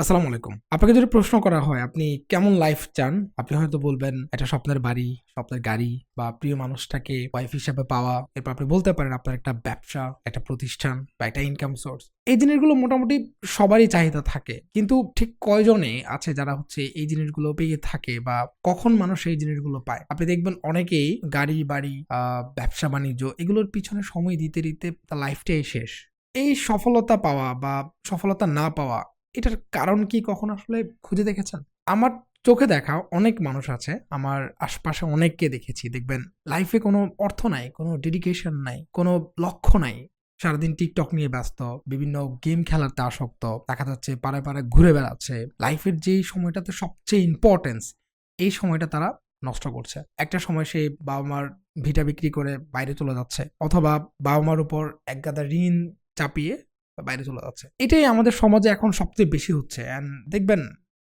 আসসালামু আলাইকুম। আপনাকে যদি প্রশ্ন করা হয়, আপনি কেমন লাইফ চান? আপনি হয়তো বলবেন, এটা স্বপ্নের বাড়ি, স্বপ্নের গাড়ি বা প্রিয় মানুষটাকে ওয়াইফ হিসেবে পাওয়া। এরপর আপনি বলতে পারেন, আপনার একটা ব্যবসা, একটা প্রতিষ্ঠান বা একটা ইনকাম সোর্স এই জিনিসগুলো মোটামুটি সবারই চাহিদা থাকে। কিন্তু ঠিক কয়জনে আছে যারা হচ্ছে এই জিনিসগুলো পেয়ে থাকে বা কখন মানুষ এই জিনিসগুলো পায়? আপনি দেখবেন অনেকেই গাড়ি, বাড়ি ব্যবসা, বাণিজ্য এগুলোর পিছনে সময় দিতে দিতে তার লাইফটাই শেষ। এই সফলতা পাওয়া বা সফলতা না পাওয়া এটার কারণ কি কখন আসলে খুঁজে দেখেছেন? আমার চোখে দেখা অনেক মানুষ আছে, আমার আশপাশে অনেককে দেখেছি। দেখবেন লাইফে কোনো অর্থ নাই, কোনো ডেডিকেশন নাই, কোনো লক্ষ্য নাই। সারাদিন টিকটক নিয়ে ব্যস্ত, বিভিন্ন গেম খেলাতে আসক্ত, দেখা যাচ্ছে পাড়ায় পাড়ায় ঘুরে বেড়াচ্ছে। লাইফের যেই সময়টাতে সবচেয়ে ইম্পর্টেন্স এই সময়টা তারা নষ্ট করছে। একটা সময় সে বাবা মার ভিটা বিক্রি করে বাইরে চলে যাচ্ছে, অথবা বাবা মার উপর এক গাদা ঋণ চাপিয়ে বাইরে চলে যাচ্ছে। এটাই আমাদের সমাজে এখন সবচেয়ে বেশি হচ্ছে। অ্যান্ড দেখবেন,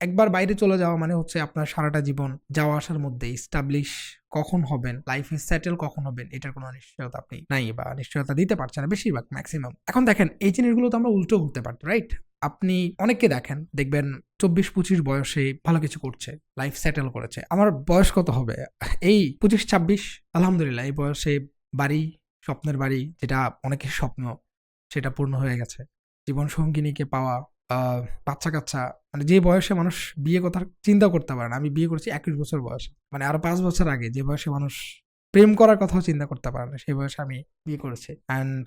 একবার বাইরে চলে যাওয়া মানে হচ্ছে আপনার সারাটা জীবন যাওয়া আসার মধ্যে স্টাবলিশ কখন হবেন লাইফে সেটেল কখন হবেন, এটার কোনো নিশ্চয়তা আপনি নাই বা নিশ্চয়তা দিতে পারছেন না বেশিরভাগ ম্যাক্সিমাম এখন দেখেন, এই জিনিসগুলো তো আমরা উল্টো করতে পারতো রাইট আপনি অনেককে দেখেন, দেখবেন চব্বিশ পঁচিশ বয়সে ভালো কিছু করছে লাইফ সেটেল করেছে। আমার বয়স কত হবে? এই পঁচিশ ছাব্বিশ আলহামদুলিল্লাহ, এই বয়সে বাড়ি, স্বপ্নের বাড়ি, যেটা অনেকের স্বপ্ন সেটা পূর্ণ হয়ে গেছে। জীবন সঙ্গিনীকে পাওয়া বাচ্চা কাচ্চা মানে যে বয়সে মানুষ বিয়ে কথা চিন্তা করতে পারে না, আমি বিয়ে করেছি একুশ বছর বয়সে মানে আরও পাঁচ বছর আগে যে বয়সে মানুষ প্রেম করার কথাও চিন্তা করতে পারে না, সেই বয়সে আমি বিয়ে করেছি। অ্যান্ড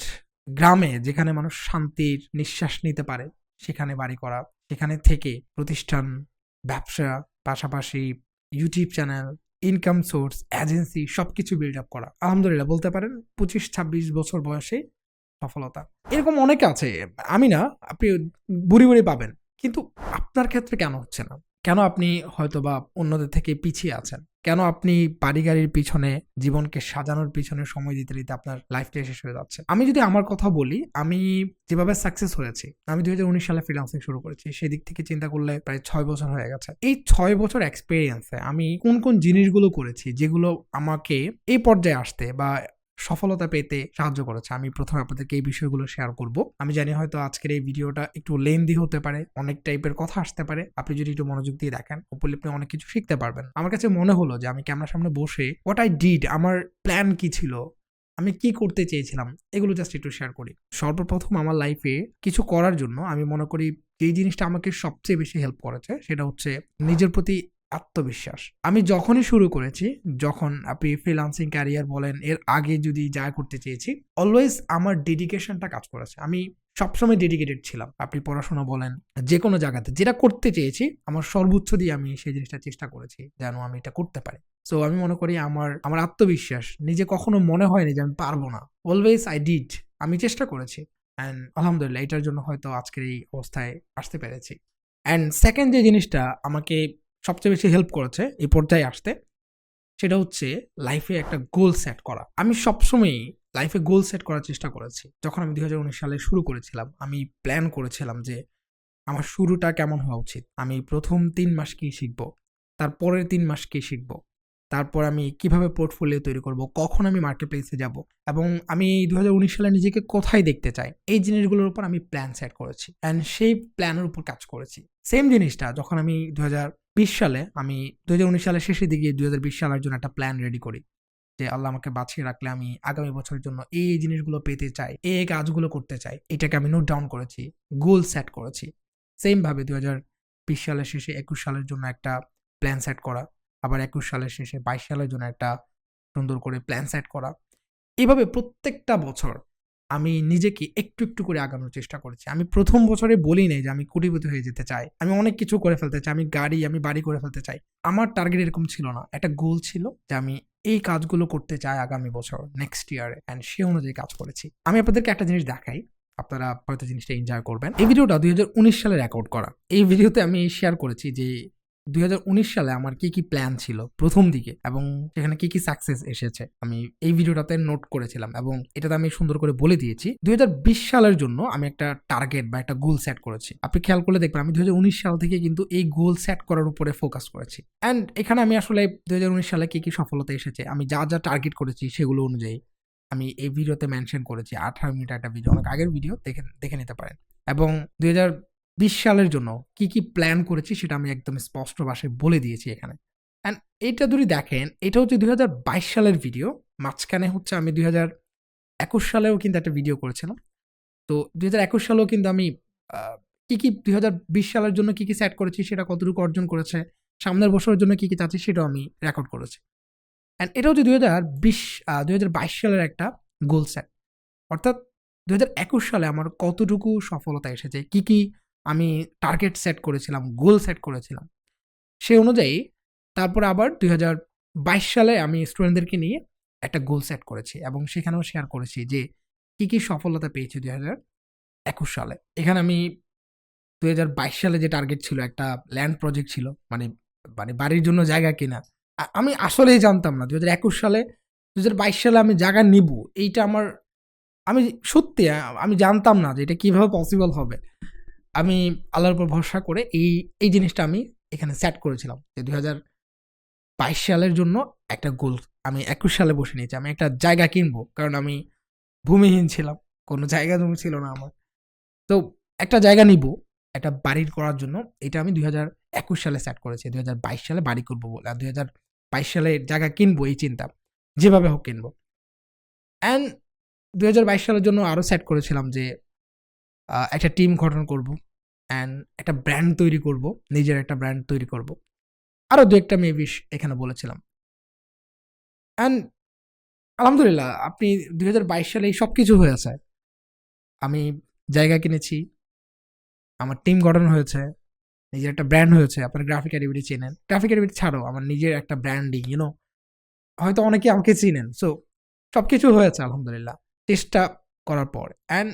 গ্রামে যেখানে মানুষ শান্তির নিঃশ্বাস নিতে পারে, সেখানে বাড়ি করা, সেখানে থেকে প্রতিষ্ঠান, ব্যবসা, পাশাপাশি YouTube channel income source agency সব কিছু বিল্ড আপ করা। আলহামদুলিল্লাহ, বলতে পারেন পঁচিশ ছাব্বিশ বছর বয়সে সফলতা। এরকম অনেকে আছে, আমি না, আপনি বুড়ি বুড়ি পাবেন, কিন্তু আপনার ক্ষেত্রে কেন হচ্ছে না? কেন আপনি হয়তো বা অন্যদের থেকে পিছিয়ে আছেন? কেন আপনি বাড়ি গাড়ির পিছনে, জীবনকে সাজানোর পিছনে সময় দিতে দিতে আপনার লাইফটা শেষ হয়ে যাচ্ছে? আমি যদি আমার কথা বলি, আমি যেভাবে সাকসেস হয়েছি, আমি দুই হাজার উনিশ সালে ফ্রিলান্সিং শুরু করেছি সেদিক থেকে চিন্তা করলে প্রায় ছয় বছর হয়ে গেছে। এই ছয় বছর এক্সপিরিয়েন্সে আমি কোন কোন জিনিসগুলো করেছি, যেগুলো আমাকে এই পর্যায়ে আসতে বা সফলতা পেতে সাহায্য করেছে। আমি প্রথমে আপনাদেরকে এই বিষয়গুলো শেয়ার করব। আমি জানি হয়তো আজকের এই ভিডিওটা একটু লেন্দি হতে পারে, অনেক টাইপের কথা আসতে পারে। আপনি যদি একটু মনোযোগ দিয়ে দেখেন ওপরে আপনি অনেক কিছু শিখতে পারবেন। আমার কাছে মনে হলো যে আমি ক্যামেরার সামনে বসে হোয়াট আই ডিড আমার প্ল্যান কি ছিল, আমি কি করতে চেয়েছিলাম, এগুলো জাস্ট একটু শেয়ার করি। সর্বপ্রথম আমার লাইফে কিছু করার জন্য আমি মনে করি, যেই জিনিসটা আমাকে সবচেয়ে বেশি হেল্প করেছে, সেটা হচ্ছে নিজের প্রতি আত্মবিশ্বাস। আমি যখনই শুরু করেছি, যখন আপনি ফ্রিলান্সিং ক্যারিয়ার বলেন, এর আগে যদি যা করতে চেয়েছি অলওয়েজ আমার ডেডিকেশনটা কাজ করেছে। আমি সবসময় ডেডিকেটেড ছিলাম। আপনি পড়াশোনা বলেন যে কোনো জায়গাতে। যেটা করতে চেয়েছি, আমার সর্বোচ্চ দিয়ে আমি সেই জিনিসটা চেষ্টা করেছি, যেন আমি এটা করতে পারি। সো আমি মনে করি আমার আমার আত্মবিশ্বাস, নিজে কখনো মনে হয়নি যে আমি পারব না। অলওয়েজ আই ডিড আমি চেষ্টা করেছি। অ্যান্ড আলহামদুলিল্লাহ, এটার জন্য হয়তো আজকের এই অবস্থায় আসতে পেরেছি। অ্যান্ড সেকেন্ড যে জিনিসটা আমাকে সবচেয়ে বেশি হেল্প করেছে এই পর্যায়ে আসতে, সেটা হচ্ছে লাইফে একটা গোল সেট করা। আমি সবসময়ই লাইফে গোল সেট করার চেষ্টা করেছি। যখন আমি দুই হাজার উনিশ সালে শুরু করেছিলাম, আমি প্ল্যান করেছিলাম যে আমার শুরুটা কেমন হওয়া উচিত। আমি প্রথম তিন মাস কী শিখব, তারপরের তিন মাস কী শিখব, তারপর আমি কীভাবে পোর্টফোলিও তৈরি করব, কখন আমি মার্কেট প্লেসে যাব এবং আমি দু সালে নিজেকে কোথায় দেখতে চাই, এই জিনিসগুলোর উপর আমি প্ল্যান সেট করেছি। অ্যান্ড সেই প্ল্যানের উপর কাজ করেছি। সেম জিনিসটা যখন আমি দু হাজার বিশ সালে আমি দু হাজার উনিশ সালের শেষের দিকে দুই হাজার বিশ সালের জন্য একটা প্ল্যান রেডি করি। যে আল্লাহ আমাকে বাঁচিয়ে রাখলে আমি আগামী বছরের জন্য এই জিনিসগুলো পেতে চাই, এই এই কাজগুলো করতে চাই, এটাকে আমি নোট ডাউন করেছি গোল সেট করেছি। সেমভাবে দু হাজার বিশ সালের শেষে একুশ সালের জন্য একটা প্ল্যান সেট করা, আবার একুশ সালের শেষে বাইশ সালের জন্য একটা সুন্দর করে প্ল্যান সেট করা। এভাবে প্রত্যেকটা বছর আমি নিজেকে একটু একটু করে আগানোর চেষ্টা করেছি। আমি প্রথম বছরে বলি নাই যে আমি কোটিপতি হয়ে যেতে চাই। আমি অনেক কিছু করে ফেলতে চাই। আমি গাড়ি, আমি বাড়ি করে ফেলতে চাই। আমার টার্গেট এরকম ছিল না। একটা গোল ছিল যে আমি এই কাজগুলো করতে চাই আগামী বছর নেক্সট ইয়ারে অ্যান্ড সে অনুযায়ী কাজ করেছি। আমি আপনাদেরকে একটা জিনিস দেখাই। আপনারা হয়তো জিনিসটা এনজয় করবেন। এই ভিডিওটা দুই হাজার উনিশ সালে রেকর্ড করা। এই ভিডিওতে আমি শেয়ার করেছি যে দুই হাজার উনিশ সালে আমার কি কি প্ল্যান ছিল প্রথম দিকে এবং সেখানে কি কি সাকসেস এসেছে, আমি এই ভিডিওটাতে নোট করেছিলাম এবং এটাতে আমি সুন্দর করে বলে দিয়েছি। দু হাজার বিশ সালের জন্য আমি একটা টার্গেট বা একটা গোল সেট করেছি। আপনি খেয়াল করলে দেখবেন আমি দুই হাজার উনিশ সাল থেকে কিন্তু এই গোল সেট করার উপরে ফোকাস করেছি। অ্যান্ড এখানে আমি আসলে দুই হাজার উনিশ সালে কি কি সফলতা এসেছে, আমি যা যা টার্গেট করেছি সেগুলো অনুযায়ী আমি এই ভিডিওতে মেনশন করেছি। আঠারো মিনিট একটা ভিডিও অনেক আগের ভিডিও দেখে দেখে নিতে পারেন। এবং দুই বিশ সালের জন্য কি কি প্ল্যান করেছি সেটা আমি একদম স্পষ্ট ভাষায় বলে দিয়েছি এখানে। অ্যান্ড এটা যদি দেখেন, এটা হচ্ছে দুই হাজার বাইশ সালের ভিডিও মাঝখানে হচ্ছে আমি দুই একুশ সালেও কিন্তু একটা ভিডিও করেছিলাম। তো দুই হাজার একুশ সালেও কিন্তু আমি কী কী দুই বিশ সালের জন্য কী কী সেট করেছি সেটা কতটুকু অর্জন করেছে, সামনের বছরের জন্য কী কী চাচ্ছি সেটাও আমি রেকর্ড করেছি। অ্যান্ড এটা হচ্ছে দুই হাজার বিশ দুই হাজার বাইশ সালের একটা গোল সেট অর্থাৎ দুই হাজার একুশ সালে আমার কতটুকু সফলতা এসেছে, কী কি আমি টার্গেট সেট করেছিলাম গোল সেট করেছিলাম। সেই অনুযায়ী তারপর আবার দুই হাজার বাইশ সালে আমি স্টুডেন্টদেরকে নিয়ে একটা গোল সেট করেছি এবং সেখানেও শেয়ার করেছি যে কি কি সফলতা পেয়েছি দুই হাজার একুশ সালে। এখানে আমি দুই হাজার বাইশ সালে যে টার্গেট ছিল, একটা ল্যান্ড প্রজেক্ট ছিল মানে মানে বাড়ির জন্য জায়গা কেনা আমি আসলেই জানতাম না দু হাজার একুশ সালে দু হাজার বাইশ সালে আমি জায়গা নিব, এইটা আমার, আমি সত্যি আমি জানতাম না যে এটা কীভাবে পসিবল হবে। আমি আল্লাহর উপর ভরসা করে এই এই জিনিসটা আমি এখানে সেট করেছিলাম যে দুই হাজার বাইশ সালের জন্য একটা গোল আমি একুশ সালে বসে নিয়েছি। আমি একটা জায়গা কিনবো, কারণ আমি ভূমিহীন ছিলাম, কোনো জায়গা জমি ছিল না আমার। তো একটা জায়গা নিব, একটা বাড়ির করার জন্য, এটা আমি দুই হাজার একুশ সালে সেট করেছি। দুই হাজার বাইশ সালে বাড়ি করব বলে, আর দুই হাজার বাইশ সালে জায়গা কিনবো, এই চিন্তা, যেভাবে হোক কিনবো। অ্যান্ড দুই হাজার বাইশ সালের জন্য আরও সেট করেছিলাম যে একটা টিম গঠন করব অ্যান্ড একটা ব্র্যান্ড তৈরি করব, নিজের একটা ব্র্যান্ড তৈরি করব। আরও দু একটা মেবি এখানে বলেছিলাম। অ্যান্ড আলহামদুলিল্লাহ, আপনি দু বাইশ সালে সব কিছু হয়েছে আমি জায়গা কিনেছি, আমার টিম গঠন হয়েছে, নিজের একটা ব্র্যান্ড হয়েছে, আপনার গ্রাফিক অ্যাডিভিটি চেনেন। গ্রাফিক অ্যাডিভিটি ছাড়াও আমার নিজের একটা ব্র্যান্ডিং ইউনো হয়তো অনেকে আমাকে চিনেন। সো সব কিছু হয়েছে আলহামদুলিল্লাহ। চেষ্টা করার পর। অ্যান্ড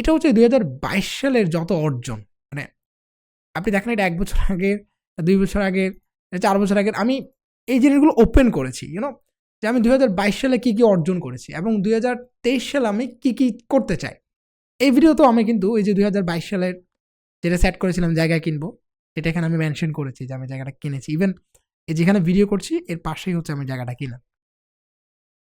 এটা হচ্ছে দুই হাজার বাইশ সালের যত অর্জন। মানে আপনি দেখেন এটা এক বছর আগে, দুই বছর আগে, চার বছর আগে, আমি এই জিনিসগুলো ওপেন করেছি ইউনো যে আমি দুই হাজার বাইশ সালে কী কী অর্জন করেছি এবং দুই হাজার তেইশ সালে আমি কী কী করতে চাই। এই ভিডিওতেও আমি কিন্তু এই যে দুই হাজার বাইশ সালের যেটা সেট করেছিলাম, জায়গা কিনবো, সেটা এখানে আমি মেনশন করেছি যে আমি জায়গাটা কিনেছি। ইভেন এই যেখানে ভিডিও করছি, এর পাশেই হচ্ছে আমি জায়গাটা কিনা।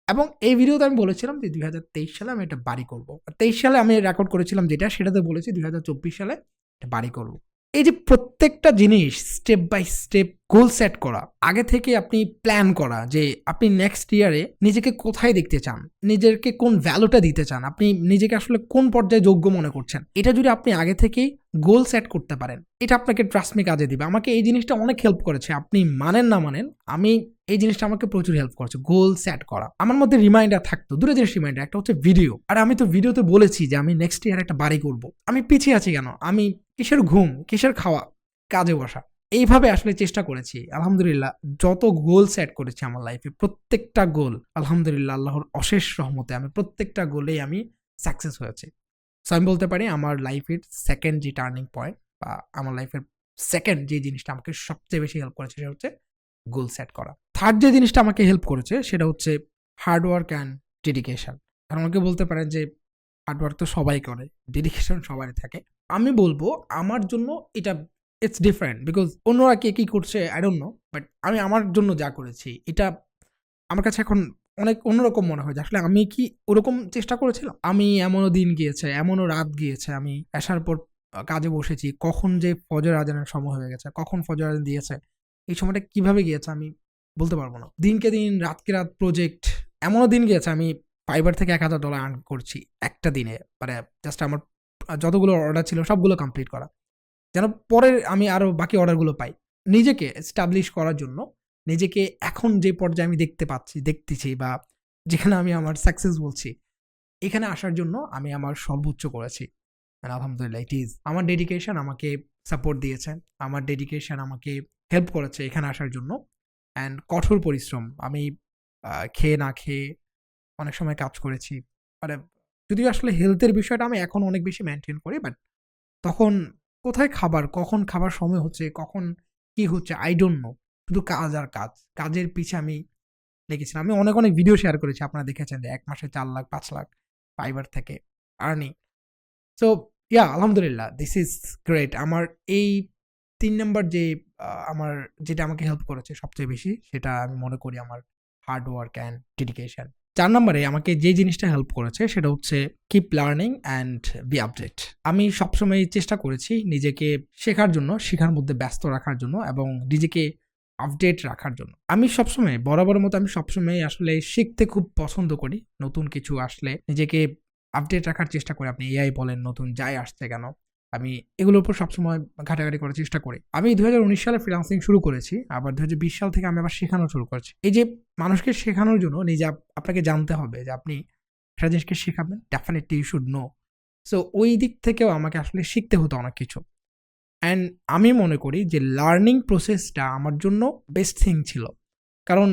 এবং এই ভিডিওতে আমি বলেছিলাম যে দুই হাজার তেইশ সালে আমি এটা বাড়ি করব। তেইশ সালে আমি রেকর্ড করেছিলাম যেটা, সেটাতে বলেছি দুই হাজার চব্বিশ সালে এটা বাড়ি করব। এই যে প্রত্যেকটা জিনিস step by step goal set করা, আগে থেকে আপনি প্ল্যান করা যে আপনি নেক্সট ইয়ারে নিজেকে কোথায় দেখতে চান, নিজেকে কোন ভ্যালুটা দিতে চান, আপনি নিজেকে আসলে কোন পর্যায়ে যোগ্য মনে করছেন, এটা যদি আপনি আগে থেকেই গোল সেট করতে পারেন, এটা আপনাকে ট্রাস্টমি কাজে দিবে, আমাকে এই জিনিসটা অনেক হেল্প করেছে, আপনি মানেন না মানেন, আমি এই জিনিসটা আমাকে প্রচুর হেল্প করেছে গোল সেট করা, আমার মধ্যে রিমাইন্ডার থাকতো দুটো জিনিস রিমাইন্ডার একটা হচ্ছে ভিডিও আর আমি তো ভিডিওতে বলেছি যে আমি নেক্সট ইয়ার একটা বাড়ি করব, আমি পিছিয়ে আছি কেন, আমি কিসের ঘুম, কিসের খাওয়া, কাজে বসা এইভাবে আসলে চেষ্টা করেছি। আলহামদুলিল্লাহ, যত গোল সেট করেছি আমার লাইফে প্রত্যেকটা গোল আলহামদুলিল্লাহ, আল্লাহর অশেষ রহমতে আমি প্রত্যেকটা গোলেই আমি সাকসেস হয়েছি। সো আমি বলতে পারি আমার লাইফের সেকেন্ড যে টার্নিং পয়েন্ট বা আমার লাইফের সেকেন্ড যে জিনিসটা আমাকে সবচেয়ে বেশি হেল্প করেছে, সেটা হচ্ছে গোল সেট করা। থার্ড যে জিনিসটা আমাকে হেল্প করেছে, সেটা হচ্ছে হার্ডওয়ার্ক অ্যান্ড ডেডিকেশন আর আমাকে বলতে পারেন যে হার্ডওয়ার্ক তো সবাই করে ডেডিকেশন সবারই থাকে। আমি বলব, আমার জন্য এটা ইটস ডিফারেন্ট বিকজ অন্যরা কে কী করছে আই ডোন্ট নো বাট আমি আমার জন্য যা করেছি, এটা আমার কাছে এখন অনেক অন্যরকম মনে হয় আসলে আমি কি ওরকম চেষ্টা করেছিলাম? আমি এমনও দিন গিয়েছে, এমনও রাত গিয়েছে, আমি আসার পর কাজে বসেছি, কখন যে ফজর আজানের সময় হয়ে গেছে, কখন ফজর আজান দিয়েছে, এই সময়টা কীভাবে গিয়েছে আমি বলতে পারব না। দিনকে দিন, রাতকে রাত প্রজেক্ট এমনও দিন গিয়েছে, আমি ফাইবার থেকে এক হাজার ডলার আর্ন করছি একটা দিনে মানে জাস্ট আমার যতগুলো অর্ডার ছিল, সবগুলো কমপ্লিট করা। যেন পরে আমি আরও বাকি অর্ডারগুলো পাই। নিজেকে এস্টাবলিশ করার জন্য, নিজেকে এখন যে পর্যায়ে আমি দেখতে পাচ্ছি, দেখতেছি বা যেখানে আমি আমার সাকসেস বলছি, এখানে আসার জন্য আমি আমার সর্বোচ্চ করেছি। আলহামদুলিল্লাহ ইট ইজ আমার ডেডিকেশন আমাকে সাপোর্ট দিয়েছে। আমার ডেডিকেশন আমাকে হেল্প করেছে এখানে আসার জন্য। অ্যান্ড কঠোর পরিশ্রম। আমি খেয়ে না খেয়ে অনেক সময় কাজ করেছি। মানে যদিও আসলে হেলথের বিষয়টা আমি এখন অনেক বেশি মেনটেন করি বাট তখন কোথায় খাবার, কখন খাবার সময় হচ্ছে, কখন কি হচ্ছে আই ডোন্ট নো শুধু কাজ আর কাজ। কাজের পিছে আমি লেগেছিলাম। আমি অনেক অনেক ভিডিও শেয়ার করেছি, আপনারা দেখেছেন যে এক মাসে চার লাখ, পাঁচ লাখ ফাইবার থেকে আর্নিং সো ইয়া আলহামদুলিল্লাহ দিস ইজ গ্রেট আমার এই তিন নম্বর যে আমার যেটা আমাকে হেল্প করেছে সবচেয়ে বেশি, সেটা আমি মনে করি আমার হার্ড ওয়ার্ক অ্যান্ড ডেডিকেশন চার নম্বরে আমাকে যে জিনিসটা হেল্প করেছে সেটা হচ্ছে keep learning and be update আমি সবসময় চেষ্টা করেছি নিজেকে শেখার জন্য, শেখার মধ্যে ব্যস্ত রাখার জন্য এবং নিজেকে আপডেট রাখার জন্য। আমি সবসময় বরাবর মতো আমি সবসময় আসলে শিখতে খুব পছন্দ করি। নতুন কিছু আসলে নিজেকে আপডেট রাখার চেষ্টা করি। আপনি এআই বলেন, নতুন যাই আসছে কেন? আমি এগুলোর উপর সবসময় ঘাটাঘাটি করার চেষ্টা করি। আমি দু হাজার উনিশ সালে ফ্রিলান্সিং শুরু করেছি, আবার দু হাজার বিশ সাল থেকে আমি আবার শেখানো শুরু করেছি। এই যে মানুষকে শেখানোর জন্য নিজে আপনাকে জানতে হবে যে আপনি একটা জিনিসকে শেখাবেন definitely you should know so ওই দিক থেকেও আমাকে আসলে শিখতে হতো অনেক কিছু। অ্যান্ড আমি মনে করি যে লার্নিং প্রসেসটা আমার জন্য বেস্ট থিং ছিল। কারণ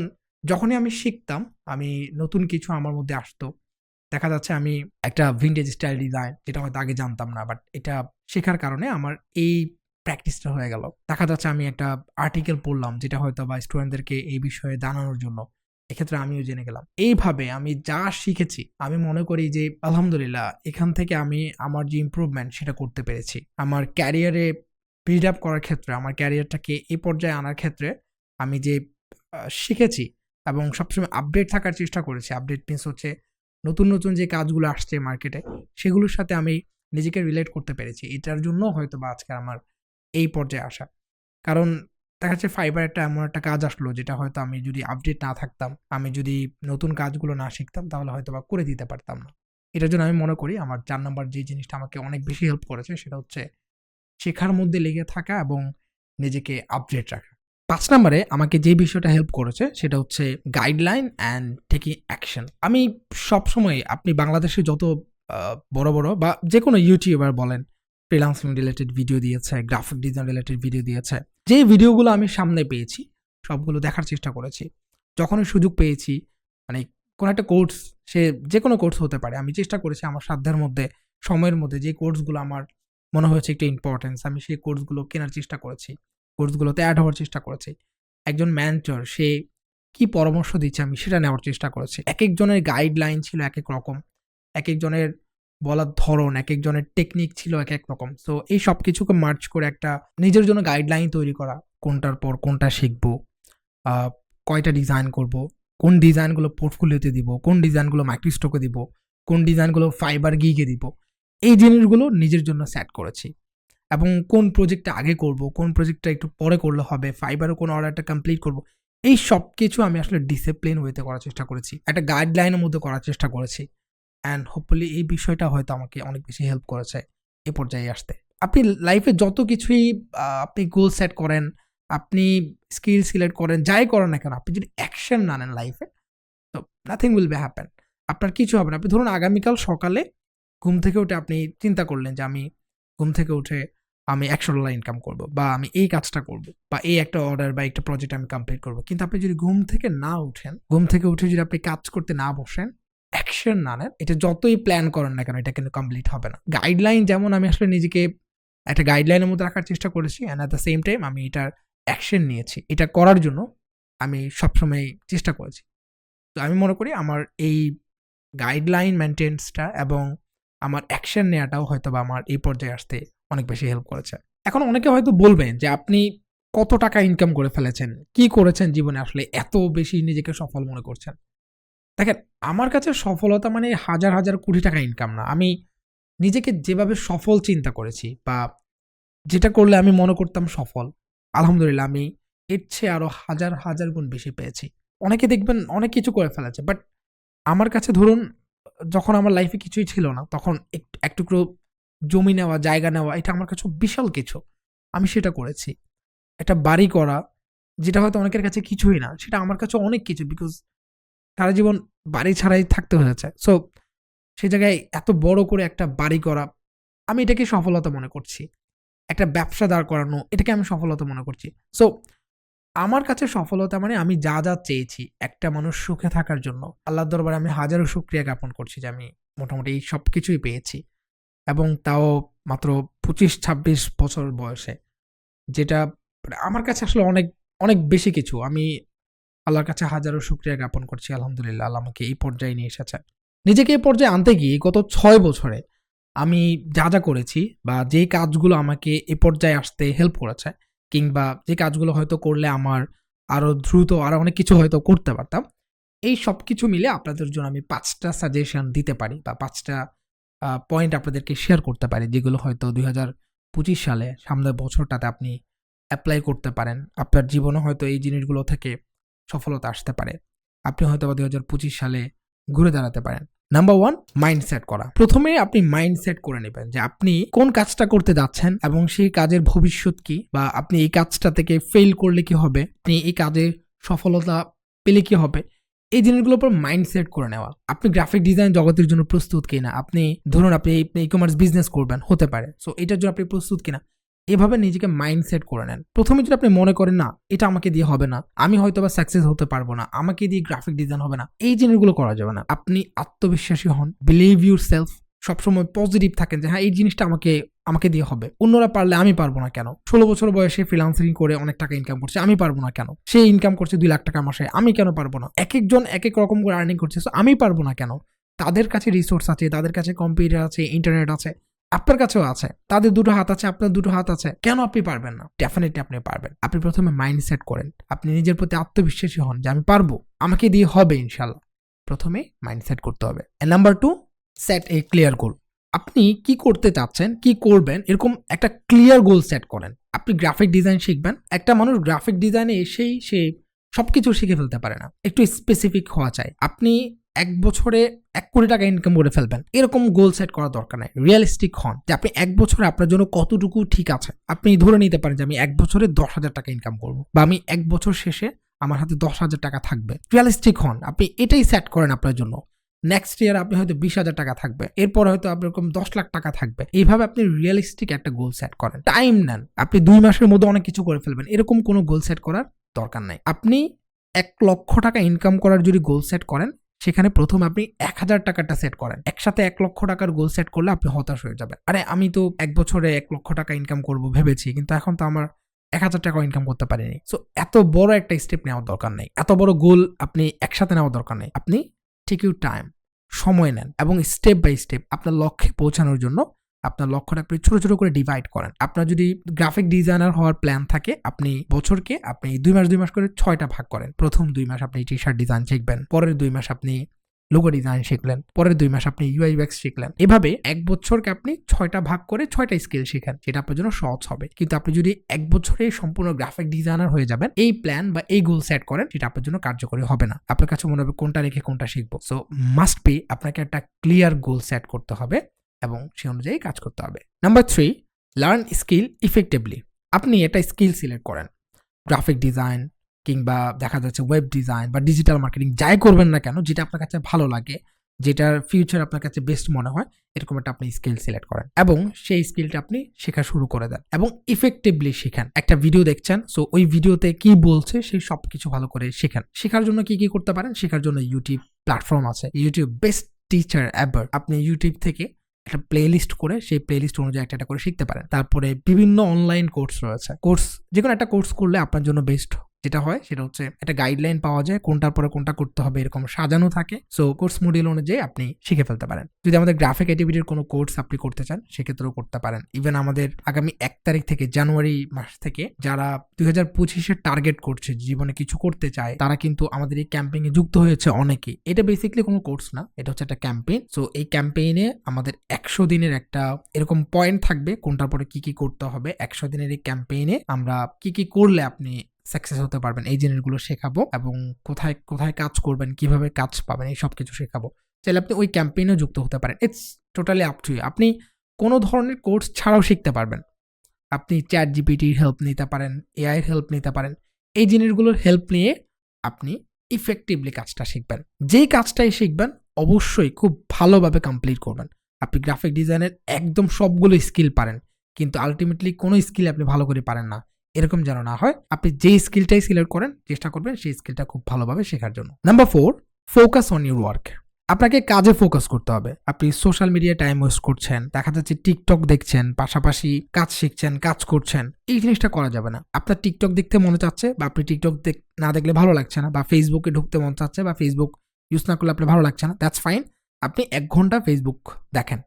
যখনই আমি শিখতাম, আমি নতুন কিছু আমার মধ্যে আসতো। দেখা যাচ্ছে আমি একটা ভিন্টেজ স্টাইল ডিজাইন যেটা হয়তো আগে জানতাম না বাট এটা শেখার কারণে আমার এই প্র্যাকটিসটা হয়ে গেল। দেখা যাচ্ছে আমি একটা আর্টিকেল পড়লাম, যেটা হয়তো বা স্টুডেন্টদেরকে এই বিষয়ে জানানোর জন্য। এক্ষেত্রে আমিও জেনে গেলাম। এইভাবে আমি যা শিখেছি, আমি মনে করি যে আলহামদুলিল্লাহ, এখান থেকে আমি আমার যে ইমপ্রুভমেন্ট সেটা করতে পেরেছি। আমার ক্যারিয়ারে বিল্ড আপ করার ক্ষেত্রে, আমার ক্যারিয়ারটাকে এই পর্যায়ে আনার ক্ষেত্রে আমি যে শিখেছি এবং সবসময় আপডেট থাকার চেষ্টা করেছি। আপডেট মিনস হচ্ছে নতুন নতুন যে কাজগুলো আসছে মার্কেটে সেগুলোর সাথে আমি নিজেকে রিলেট করতে পেরেছি। এটার জন্য হয়তো বা আজকে আমার এই পর্যায়ে আসা। কারণ দেখা যাচ্ছে ফাইবার একটা এমন একটা কাজ আসলো, যেটা হয়তো আমি যদি আপডেট না থাকতাম, আমি যদি নতুন কাজগুলো না শিখতাম, তাহলে হয়তো বা করে দিতে পারতাম না। এটার জন্য আমি মনে করি আমার চার নাম্বার যে জিনিসটা আমাকে অনেক বেশি হেল্প করেছে, সেটা হচ্ছে শেখার মধ্যে লেগে থাকা এবং নিজেকে আপডেট রাখা। পাঁচ নম্বরে আমাকে যে বিষয়টা হেল্প করেছে সেটা হচ্ছে গাইডলাইন অ্যান্ড টেকিং অ্যাকশন আমি সবসময়, আপনি বাংলাদেশে যত বড় বড় বা যে কোনো ইউটিউবার বলেন ফ্রিলান্সিং রিলেটেড ভিডিও দিয়েছে গ্রাফিক ডিজাইন রিলেটেড ভিডিও দিয়েছে, যে ভিডিওগুলো আমি সামনে পেয়েছি, সবগুলো দেখার চেষ্টা করেছি। যখনই সুযোগ পেয়েছি মানে কোনো একটা কোর্স সে যে কোনো কোর্স হতে পারে, আমি চেষ্টা করেছি আমার সাধ্যের মধ্যে, সময়ের মধ্যে যে কোর্সগুলো আমার মনে হয়েছে একটু ইম্পর্টেন্স আমি সেই কোর্সগুলো কেনার চেষ্টা করেছি। কোর্সগুলোতে অ্যাড হওয়ার চেষ্টা করেছি। একজন ম্যান্টর সে কি পরামর্শ দিচ্ছে আমি সেটা নেওয়ার চেষ্টা করেছি। এক একজনের গাইডলাইন ছিল এক এক রকম এক একজনের বলার ধরন এক একজনের টেকনিক ছিল এক এক রকম। সো এই সব কিছুকে মার্চ করে একটা নিজের জন্য গাইডলাইন তৈরি করা, কোনটার পর কোনটা শিখব কয়টা ডিজাইন করব, কোন ডিজাইনগুলো পোর্টফোলিওতে দিব, কোন ডিজাইনগুলো মাইক্রোস্টকে দিব, কোন ডিজাইনগুলো ফাইবার গিগে দিব, এই জিনিসগুলো নিজের জন্য সেট করেছি। এবং কোন প্রজেক্টটা আগে করব, কোন প্রজেক্টটা একটু পরে করলে হবে ফাইবারও কোন অর্ডারটা কমপ্লিট করব, এই সব কিছু আমি আসলে ডিসিপ্লিন ওয়েতে করার চেষ্টা করেছি। একটা গাইডলাইনের মধ্যে করার চেষ্টা করেছি। অ্যান্ড হোপফুলি এই বিষয়টা হয়তো আমাকে অনেক বেশি হেল্প করেছে এ পর্যায়ে আসতে। আপনি লাইফে যত কিছুই আপনি গোল সেট করেন, আপনি স্কিল সিলেক্ট করেন, যাই করেন না কেন, আপনি যদি অ্যাকশন না নেন লাইফে তো নাথিং উইল বি হ্যাপেন আপনার কিছু হবে না। আপনি ধরুন আগামীকাল সকালে ঘুম থেকে উঠে আপনি চিন্তা করলেন যে আমি ঘুম থেকে উঠে আমি একশো ডলার ইনকাম করব, বা আমি এই কাজটা করব, বা এই একটা অর্ডার বা একটা প্রজেক্ট আমি কমপ্লিট করব। কিন্তু আপনি যদি ঘুম থেকে না উঠেন, ঘুম থেকে উঠে যদি আপনি কাজ করতে না বসেন অ্যাকশন না নেন, এটা যতই প্ল্যান করেন না কেন, এটা কিন্তু কমপ্লিট হবে না। গাইডলাইন যেমন আমি আসলে নিজেকে একটা গাইডলাইনের মধ্যে রাখার চেষ্টা করেছি and at the same time আমি এটার অ্যাকশন নিয়েছি। এটা করার জন্য আমি সবসময় চেষ্টা করেছি। তো আমি মনে করি আমার এই গাইডলাইন মেনটেন্সটা এবং আমার অ্যাকশন নেওয়াটাও হয়তো বা আমার এই পর্যায়ে আসতে অনেক বেশি হেল্প করেছে। এখন অনেকে হয়তো বলবেন যে, আপনি কত টাকা ইনকাম করে ফেলেছেন? কি করেছেন জীবনে আসলে এত বেশি নিজেকে সফল মনে করছেন? দেখেন, আমার কাছে সফলতা মানে হাজার হাজার কোটি টাকা ইনকাম না। আমি নিজেকে যেভাবে সফল চিন্তা করেছি বা যেটা করলে আমি মনে করতাম সফল, আলহামদুলিল্লাহ আমি এর চেয়ে আরও হাজার হাজার গুণ বেশি পেয়েছি। অনেকে দেখবেন অনেক কিছু করে ফেলেছে বাট আমার কাছে ধরুন, যখন আমার লাইফে কিছুই ছিল না, তখন এক- এক টুকরো জমি নেওয়া, জায়গা নেওয়া, এটা আমার কাছে বিশাল কিছু। আমি সেটা করেছি। একটা বাড়ি করা, যেটা হয়তো অনেকের কাছে কিছুই না, সেটা আমার কাছে অনেক কিছু বিকজ সারা জীবন বাড়ি ছাড়াই থাকতে হয়েছে। সো সেই জায়গায় এত বড় করে একটা বাড়ি করা, আমি এটাকে সফলতা মনে করছি। একটা ব্যবসা দাঁড় করানো, এটাকে আমি সফলতা মনে করছি। সো আমার কাছে সফলতা মানে আমি যা যা চেয়েছি, একটা মানুষ সুখে থাকার জন্য। আল্লাহর দরবারে আমি হাজারো শুক্রিয়া জ্ঞাপন করছি যে আমি মোটামুটি সব কিছুই পেয়েছি। এবং তাও মাত্র পঁচিশ ছাব্বিশ বছর বয়সে। যেটা আমার কাছে আসলে অনেক অনেক বেশি কিছু। আমি আল্লাহর কাছে হাজারো শুক্রিয়া জ্ঞাপন করছি, আলহামদুলিল্লাহ। আল্লাহ আমাকে এই পর্যায়ে নিয়ে এসেছে। নিজেকে এই পর্যায়ে আনতে গিয়ে গত ছয় বছরে আমি যা যা করেছি বা যে কাজগুলো আমাকে এ পর্যায়ে আসতে হেল্প করেছে কিংবা যে কাজগুলো হয়তো করলে আমার আরও দ্রুত আরও অনেক কিছু হয়তো করতে পারতাম, এই সব কিছু মিলে আপনাদের জন্য আমি পাঁচটা সাজেশন দিতে পারি বা পাঁচটা পয়েন্ট আপনাদেরকে শেয়ার করতে পারি, যেগুলো হয়তো দুই পঁচিশ সালে সামনের বছরটাতে আপনি অ্যাপ্লাই করতে পারেন। আপনার জীবনে হয়তো এই জিনিসগুলো থেকে সফলতা আসতে পারে। আপনি হয়তো বা দুই হাজার পঁচিশ সালে ঘুরে দাঁড়াতে পারেন। নাম্বার ওয়ান মাইন্ডসেট করা। প্রথমে আপনি মাইন্ডসেট করে নেবেন যে আপনি কোন কাজটা করতে যাচ্ছেন এবং সেই কাজের ভবিষ্যৎ কি বা আপনি এই কাজটা থেকে ফেল করলে কি হবে? আপনি এই কাজে সফলতা পেলে কি হবে? এই জিনিসগুলোর উপর মাইন্ডসেট করে নেওয়া। আপনি গ্রাফিক ডিজাইন জগতের জন্য প্রস্তুত কিনা? আপনি ধরুন আপনি ই কমার্স বিজনেস করবেন, হতে পারে। সো এটার জন্য আপনি প্রস্তুত কিনা? এভাবে নিজেকে মাইন্ডসেট করে নেন। প্রথমে যদি আপনি মনে করেন, না, এটা আমাকে দিয়ে হবে না। আমি হয়তো বা সাকসেস হতে পারব না। আমাকে দিয়ে গ্রাফিক ডিজাইন হবে না। এই জিনিসগুলো করা যাবে না। আপনি আত্মবিশ্বাসী হন। বিলিভ ইউর সেলফ সবসময় পজিটিভ থাকেন যে হ্যাঁ এই জিনিসটা আমাকে আমাকে দিয়ে হবে। অন্যরা পারলে আমি পারব না কেন? ষোলো বছর বয়সে ফ্রিলান্সিং করে অনেক টাকা ইনকাম করছে, আমি পারব না কেন? সে ইনকাম করছে দুই লাখ টাকা মাসে, আমি কেন পারব না? এক একজন এক এক রকম করে আর্নিং করছে আমি পারব না কেন? তাদের কাছে রিসোর্স আছে, তাদের কাছে কম্পিউটার আছে ইন্টারনেট আছে, আপনার কাছেও আছে, তাদের দুটো হাত আছে, আপনার দুটো হাত আছে, কেন আপনি পারবেন না? ডেফিনেটলি আপনি পারবেন। আপনি প্রথমে মাইন্ড সেট করেন, আপনি নিজের প্রতি আত্মবিশ্বাসী হন যে আমি পারব, আমাকে দিয়ে হবে ইনশাল্লাহ প্রথমে মাইন্ড সেট করতে হবে। Number two set a clear goal আপনি কি করতে চাচ্ছেন, কি করবেন, এরকম একটা ক্লিয়ার গোল সেট করেন। আপনি গ্রাফিক ডিজাইন শিখবেন, একটা মানুষ গ্রাফিক ডিজাইনে এসেই সে সব কিছু শিখে ফেলতে পারে না। একটু স্পেসিফিক হওয়া চাই। আপনি এক বছরে এক কোটি টাকা ইনকাম করে ফেলবেন। এরকম গোল সেট করা দরকার নাই। রিয়েলিস্টিক হন যে আপনি এক বছরে আপনার জন্য কতটুকু ঠিক আছে। আপনি ধরে নিতে পারেন যে আমি এক বছরে দশ হাজার টাকা ইনকাম করব বা আমি এক বছর শেষে আমার হাতে দশ হাজার টাকা থাকবে। রিয়েলিস্টিক হন। আপনি এটাই সেট করেন আপনার জন্য। নেক্সট ইয়ার আপনি হয়তো বিশ হাজার টাকা থাকবে। এরপর হয়তো আপনার এরকম দশ লাখ টাকা থাকবে। এইভাবে আপনি রিয়েলিস্টিক একটা গোল সেট করেন। টাইম নেন। আপনি দুই মাসের মধ্যে অনেক কিছু করে ফেলবেন। এরকম কোনো গোল সেট করার দরকার নাই। আপনি এক লক্ষ টাকা ইনকাম করার যদি গোল সেট করেন, সেখানে প্রথম আপনি এক হাজার টাকাটা সেট করেন। একসাথে এক লক্ষ টাকার গোল সেট করলে আপনি হতাশ হয়ে যাবেন। আরে, আমি তো এক বছরে এক লক্ষ টাকা ইনকাম করব ভেবেছি, কিন্তু এখন তো আমার এক হাজার টাকা ইনকাম করতে পারিনি। সো এত বড় একটা স্টেপ নেওয়ার দরকার নেই। এত বড় গোল আপনি একসাথে নেওয়ার দরকার নেই। আপনি টেক ইউ টাইম সময় নেন এবং স্টেপ বাই স্টেপ আপনার লক্ষ্যে পৌঁছানোর জন্য আপনার লক্ষ্যটা আপনি ছোটো ছোটো করে ডিভাইড করেন। আপনার যদি গ্রাফিক ডিজাইনার হওয়ার প্ল্যান থাকে, আপনি বছরকে আপনি দুই মাস দুই মাস করে ছয়টা ভাগ করেন। প্রথম দুই মাস আপনি টি শার্ট ডিজাইন শিখবেন, পরের দুই মাস আপনি লোগো ডিজাইন শিখলেন, পরের দুই মাস আপনি ইউআই ব্যাক্স শিখলেন। এভাবে এক বছরকে আপনি ছয়টা ভাগ করে ছয়টা স্কিল শিখেন সেটা আপনার জন্য সহজ হবে। কিন্তু আপনি যদি এক বছরে সম্পূর্ণ গ্রাফিক ডিজাইনার হয়ে যাবেন, এই প্ল্যান বা এই গোল সেট করেন, সেটা আপনার জন্য কার্যকরী হবে না। আপনার কাছে মনে হবে কোনটা রেখে কোনটা শিখব। সো মাস্ট বি আপনাকে একটা ক্লিয়ার গোল সেট করতে হবে এবং সে অনুযায়ী কাজ করতে হবে। Number three learn skill effectively আপনি এটা স্কিল সিলেক্ট করেন। গ্রাফিক ডিজাইন কিংবা দেখা যাচ্ছে ওয়েব ডিজাইন বা ডিজিটাল মার্কেটিং যাই করবেন না কেন, যেটা আপনার কাছে ভালো লাগে, যেটার ফিউচার আপনার কাছে বেস্ট মনে হয়, এরকম একটা আপনি স্কিল সিলেক্ট করেন। এবং সেই স্কিলটা আপনি শেখা শুরু করে দেন এবং ইফেক্টিভলি শেখান। একটা ভিডিও দেখছেন সো ওই ভিডিওতে কি বলছে, সেই সব কিছু ভালো করে শেখান। শেখার জন্য কি কি করতে পারেন? শেখার জন্য ইউটিউব প্ল্যাটফর্ম আছে। ইউটিউব বেস্ট টিচার এভার আপনি ইউটিউব থেকে একটা প্লে লিস্ট করে, সেই প্লে লিস্ট অনুযায়ী একটা একটা করে শিখতে পারেন। তারপরে বিভিন্ন অনলাইন কোর্স রয়েছে। কোর্স যে কোনো একটা কোর্স করলে আপনার জন্য বেস্ট যেটা হয় সেটা হচ্ছে একটা গাইডলাইন পাওয়া যায় কোনটার পরে কোনটা করতে হবে, এরকম সাজানো থাকে। সো কোর্স মডিউল অনুযায়ী আপনি শিখে ফেলতে পারেন। যদি আমাদের গ্রাফিক অ্যাক্টিভিটির কোনো কোর্স আপনি করতে চান, সেক্ষেত্রেও করতে পারেন। ইভেন আমাদের আগামী এক তারিখ থেকে জানুয়ারি মাস থেকে যারা দুই হাজার পঁচিশের টার্গেট করছে, জীবনে কিছু করতে চায়, তারা কিন্তু আমাদের এই ক্যাম্পেইনে যুক্ত হয়েছে অনেকেই। এটা বেসিক্যালি কোনো কোর্স না, এটা হচ্ছে একটা ক্যাম্পেইন সো এই ক্যাম্পেইনে আমাদের একশো দিনের একটা এরকম পয়েন্ট থাকবে, কোনটার পরে কি কি করতে হবে। একশো দিনের এই ক্যাম্পেইনে আমরা কি কি করলে আপনি সাকসেস হতে পারবেন। এই জিনিসগুলো শেখাবো এবং কোথায় কোথায় কাজ করবেন, কীভাবে কাজ পাবেন, এই সব কিছু শেখাবো। চাইলে আপনি ওই ক্যাম্পেইনেও যুক্ত হতে পারেন। ইটস টোটালি আপ টু আপনি কোনো ধরনের কোর্স ছাড়াও শিখতে পারবেন। আপনি চ্যাট জিপিটির হেল্প নিতে পারেন এআইয়ের হেল্প নিতে পারেন। এই জিনিসগুলোর হেল্প নিয়ে আপনি ইফেক্টিভলি কাজটা শিখবেন। যেই কাজটাই শিখবেন, অবশ্যই খুব ভালোভাবে কমপ্লিট করবেন। আপনি গ্রাফিক ডিজাইনের একদম সবগুলো স্কিল পারেন, কিন্তু আলটিমেটলি কোনো স্কিল আপনি ভালো করে পারেন না। এরকম যেন না হয়, আপনি যেই স্কিলটাই সিলেক্ট করেন, চেষ্টা করবেন সেই স্কিলটা খুব ভালোভাবে শেখার জন্য। Number four focus on your work আপনাকে কাজে ফোকাস করতে হবে। আপনি সোশ্যাল মিডিয়ায় টাইম ওয়েস্ট করছেন, দেখা যাচ্ছে টিকটক দেখছেন, পাশাপাশি কাজ শিখছেন, কাজ করছেন, এই জিনিসটা করা যাবে না। আপনার টিকটক দেখতে মনে চাচ্ছে বা আপনি টিকটক না দেখলে ভালো লাগছে না, বা ফেসবুকে ঢুকতে মন চাচ্ছে বা ফেসবুক ইউজ না করলে আপনার ভালো লাগছে না দ্যাটস ফাইন আপনি এক ঘণ্টা ফেসবুক দেখেন।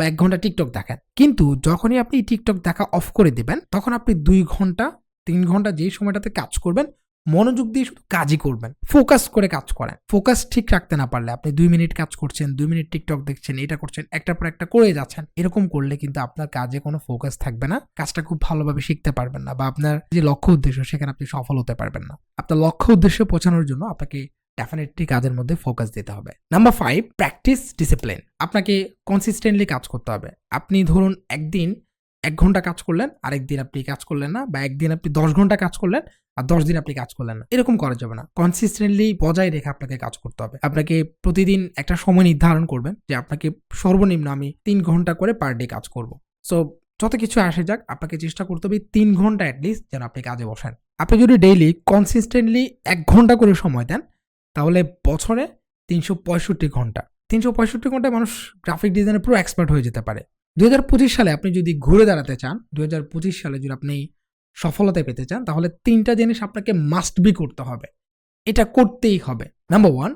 বা এক ঘণ্টা টিকটক দেখেন। কিন্তু যখনই আপনি টিকটক দেখা অফ করে দেবেন, তখন আপনি দুই ঘণ্টা, তিন ঘণ্টা যেই সময়টাতে কাজ করবেন, মনোযোগ দিয়ে শুধু কাজই করবেন। ফোকাস করে কাজ করেন। ফোকাস ঠিক রাখতে না পারলে আপনি দুই মিনিট কাজ করছেন, দুই মিনিট টিকটক দেখছেন, এটা করছেন একটার পর একটা করে যাচ্ছেন, এরকম করলে কিন্তু আপনার কাজে কোনো ফোকাস থাকবে না। কাজটা খুব ভালোভাবে শিখতে পারবেন না বা আপনার যে লক্ষ্য উদ্দেশ্য, সেখানে আপনি সফল হতে পারবেন না। আপনার লক্ষ্য উদ্দেশ্যে পৌঁছানোর জন্য আপনাকে ডেফিনেটলি কাজের মধ্যে ফোকাস দিতে হবে। নাম্বার ফাইভ প্র্যাকটিস ডিসিপ্লিন আপনাকে কনসিস্টেন্টলি কাজ করতে হবে। আপনি ধরুন একদিন এক ঘণ্টা কাজ করলেন আরেক দিন আপনি কাজ করলেন না, বা একদিন আপনি দশ ঘণ্টা কাজ করলেন, আর দশ দিন আপনি কাজ করলেন না। এরকম করা যাবে না। কনসিস্টেন্টলি বজায় রেখে আপনাকে কাজ করতে হবে। আপনাকে প্রতিদিন একটা সময় নির্ধারণ করবেন যে আপনাকে সর্বনিম্ন আমি তিন ঘণ্টা করে পার ডে কাজ করব। সো যত কিছু আসে যাক, আপনাকে চেষ্টা করতে হবে তিন ঘণ্টা অ্যাটলিস্ট যেন আপনি কাজে বসেন। আপনি যদি ডেইলি কনসিস্টেন্টলি এক ঘণ্টা করে সময় দেন তাহলে বছরে তিনশো পঁয়ষট্টি ঘণ্টা। তিনশো পঁয়ষট্টি ঘন্টায় মানুষ গ্রাফিক ডিজাইনে পুরো এক্সপার্ট হয়ে যেতে পারে। দুই হাজার পঁচিশ সালে আপনি যদি ঘুরে দাঁড়াতে চান দুই হাজার পঁচিশ সালে যদি আপনি সফলতা পেতে চান, তাহলে তিনটা জিনিস আপনাকে মাস্ট বি করতে হবে। এটা করতেই হবে। Number one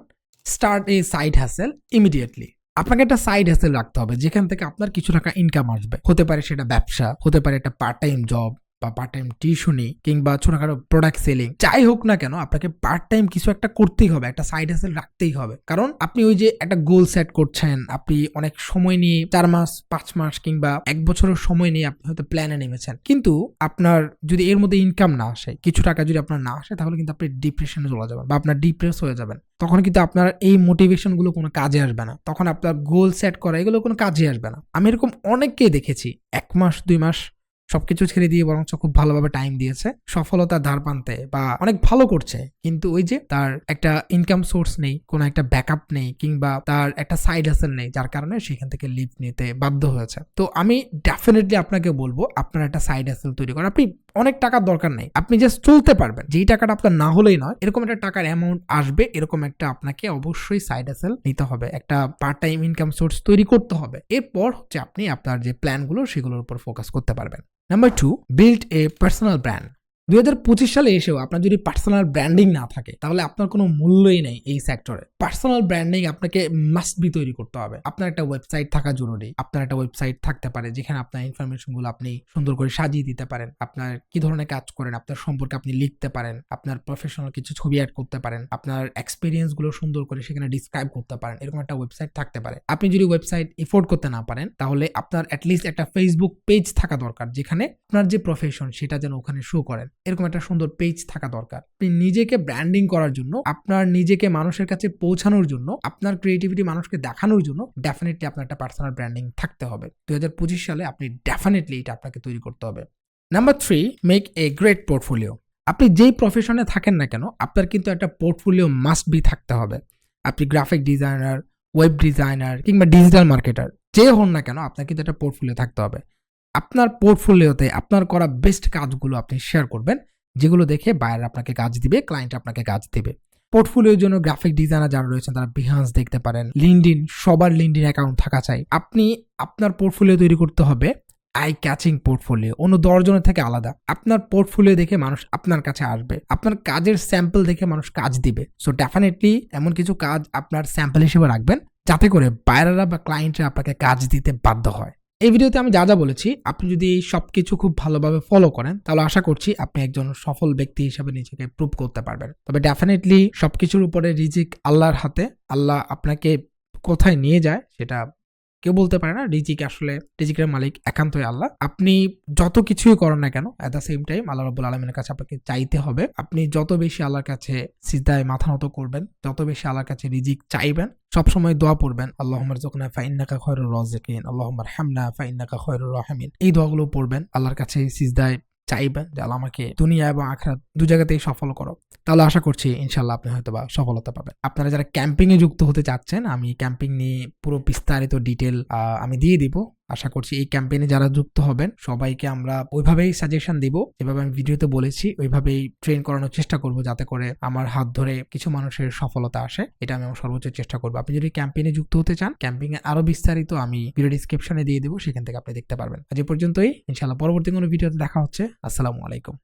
start a side hustle immediately আপনাকে একটা সাইড হ্যাসেল রাখতে হবে, যেখান থেকে আপনার কিছু টাকা ইনকাম আসবে। হতে পারে সেটা ব্যবসা, হতে পারে একটা পার্ট টাইম জব বা পার্ট টাইম টিউশনি কিংবা ছোটখাটো প্রোডাক্ট সেলিং যাই হোক না কেন, আপনাকে পার্ট টাইম কিছু একটা করতেই হবে, একটা সাইড হ্যাসেল রাখতেই হবে। কারণ আপনি ওই যে একটা গোল সেট করছেন, আপনি অনেক সময় নিয়ে চার মাস, পাঁচ মাস কিংবা এক বছরের সময় নিয়ে আপনি হয়তো প্ল্যানে নেমেছেন। কিন্তু আপনার যদি এর মধ্যে ইনকাম না আসে, কিছু টাকা যদি আপনার না আসে, তাহলে কিন্তু আপনি ডিপ্রেশনে চলে যাবেন বা আপনার ডিপ্রেস হয়ে যাবেন। তখন কিন্তু আপনার এই মোটিভেশনগুলো কোনো কাজে আসবে না। তখন আপনার গোল সেট করা, এগুলো কোনো কাজে আসবে না। আমি এরকম অনেককেই দেখেছি, এক মাস, দুই মাস সবকিছু ছেড়ে দিয়ে বরঞ্চ খুব ভালোভাবে টাইম দিয়েছে। সফলতার ধার পানতে বা অনেক ভালো করছে। কিন্তু ওই যে তার একটা ইনকাম সোর্স নেই, কোনো একটা ব্যাকআপ নেই কিংবা তার একটা সাইড হাসেল নেই, যার কারণে সেখান থেকে লিভ নিতে বাধ্য হয়েছে। তো আমি ডেফিনেটলি আপনাকে বলব, আপনার একটা সাইড হাসেল তৈরি করেন আপনি অনেক টাকার দরকার নেই। আপনি জাস্ট চলতে পারবেন। যেই টাকাটা আপনার না হলেই নয়, এরকম একটা টাকার অ্যামাউন্ট আসবে, এরকম একটা আপনাকে অবশ্যই সাইড অ্যাসেল নিতে হবে। একটা পার্ট টাইম ইনকাম সোর্স তৈরি করতে হবে। এরপর হচ্ছে আপনি আপনার যে প্ল্যানগুলো সেগুলোর উপর ফোকাস করতে পারবেন। Number two build a personal brand দুই হাজার পঁচিশ সালে এসেও আপনার যদি পার্সোনাল ব্র্যান্ডিং না থাকে, তাহলে আপনার কোনো মূল্যই নেই এই সেক্টরে পার্সোনাল ব্র্যান্ডিং আপনাকে মাস্ট বি তৈরি করতে হবে। আপনার একটা ওয়েবসাইট থাকা জরুরি। আপনার একটা ওয়েবসাইট থাকতে পারে যেখানে আপনার ইনফরমেশনগুলো আপনি সুন্দর করে সাজিয়ে দিতে পারেন। আপনার কি ধরনের কাজ করেন, আপনার সম্পর্কে আপনি লিখতে পারেন, আপনার প্রফেশনাল কিছু ছবি অ্যাড করতে পারেন, আপনার এক্সপিরিয়েন্সগুলো সুন্দর করে সেখানে ডিসক্রাইব করতে পারেন, এরকম একটা ওয়েবসাইট থাকতে পারে। আপনি যদি ওয়েবসাইট এফোর্ড করতে না পারেন, তাহলে আপনার অ্যাটলিস্ট একটা ফেসবুক পেজ থাকা দরকার, যেখানে আপনার যে প্রফেশন সেটা যেন ওখানে শো করেন। এরকম একটা সুন্দর পেজ থাকা দরকার। আপনি নিজেকে ব্র্যান্ডিং করার জন্য, আপনার নিজেকে মানুষের কাছে পৌঁছানোর জন্য, আপনার ক্রিয়েটিভিটি মানুষকে দেখানোর জন্য ডেফিনেটলি আপনার একটা পার্সোনাল ব্র্যান্ডিং থাকতে হবে। দু হাজার পঁচিশ সালে আপনি ডেফিনেটলি এটা আপনাকে তৈরি করতে হবে। Number three make a great portfolio আপনি যেই প্রফেশনে থাকেন না কেন, আপনার কিন্তু একটা পোর্টফোলিও মাস্ট বি থাকতে হবে। আপনি গ্রাফিক ডিজাইনার ওয়েব ডিজাইনার কিংবা ডিজিটাল মার্কেটার যে হন না কেন, আপনার কিন্তু একটা পোর্টফোলিও থাকতে হবে। আপনার পোর্টফোলিওতে আপনার করা বেস্ট কাজগুলো আপনি শেয়ার করবেন, যেগুলো দেখে বাইরে আপনাকে কাজ দিবে ক্লায়েন্ট আপনাকে কাজ দিবে। পোর্টফোলিওর জন্য গ্রাফিক ডিজাইনার যারা রয়েছেন, তারা বিহান্স দেখতে পারেন লিঙ্কডিন সবার লিঙ্কডিন অ্যাকাউন্ট থাকা চাই। আপনি আপনার পোর্টফোলিও তৈরি করতে হবে আই ক্যাচিং পোর্টফোলিও অন্য দশজনের থেকে আলাদা। আপনার পোর্টফোলিও দেখে মানুষ আপনার কাছে আসবে, আপনার কাজের স্যাম্পল দেখে মানুষ কাজ দিবে। সো ডেফিনেটলি এমন কিছু কাজ আপনার স্যাম্পল হিসেবে রাখবেন, যাতে করে বাইরেরা বা ক্লায়েন্টরা আপনাকে কাজ দিতে বাধ্য হয়। এই ভিডিওতে আমি যা যা বলেছি, আপনি যদি সব কিছু খুব ভালোভাবে ফলো করেন, তাহলে আশা করছি আপনি একজন সফল ব্যক্তি হিসেবে নিজেকে প্রুভ করতে পারবেন। তবে ডেফিনেটলি সব কিছুর উপরে রিজিক আল্লাহর হাতে, আল্লাহ আপনাকে কোথায় নিয়ে যায়, সেটা কেউ বলতে পারে না, রিজিক আসলে, রিজিকের মালিক একান্তই আল্লাহ। আপনি যত কিছুই করেন না কেন at the same time Allah রব্বুল আলমের কাছে আপনাকে চাইতে হবে। আপনি যত বেশি আল্লাহর কাছে সিদ্ধায় মাথা নত করবেন যত বেশি আল্লাহর কাছে রিজিক চাইবেন। সবসময় দোয়া পড়বেন আল্লাহমার যখন ফাইন্নাকা খয়রুর রজিকিন আল্লাহমার হামনা ফাইন্নাকা খয়রুর রহমিন। এই দোয়াগুলো পড়বেন, আল্লাহর কাছে সিজদায় চাইবেন যে আল্লাহ আমাকে দুনিয়া এবং আখরাত দু জায়গাতেই সফল করো তাহলে আশা করছি ইনশাল্লাহ আপনি হয়তো বা সফলতা পাবেন। আপনারা যারা ক্যাম্পিংয়ে যুক্ত হতে চাচ্ছেন, আমি ক্যাম্পিং নিয়ে পুরো বিস্তারিত ডিটেল আমি দিয়ে দিব। আশা করছি এই ক্যাম্পেইনে যারা যুক্ত হবেন, সবাইকে আমরা ওইভাবেই সাজেশন দিব। যেভাবে আমি ভিডিওতে বলেছি, ওইভাবেই ট্রেন করানোর চেষ্টা করব যাতে করে আমার হাত ধরে কিছু মানুষের সফলতা আসে। এটা আমি আমার সর্বোচ্চ চেষ্টা করব। আপনি যদি ক্যাম্পেইনে যুক্ত হতে চান ক্যাম্পিং এ আরও বিস্তারিত আমি ভিডিও ডিসক্রিপশনে দিয়ে দেবো, সেখান থেকে আপনি দেখতে পারবেন। আজ পর্যন্তই। ইনশাল্লাহ পরবর্তী কোনো ভিডিওতে দেখা হচ্ছে। আসসালামু আলাইকুম।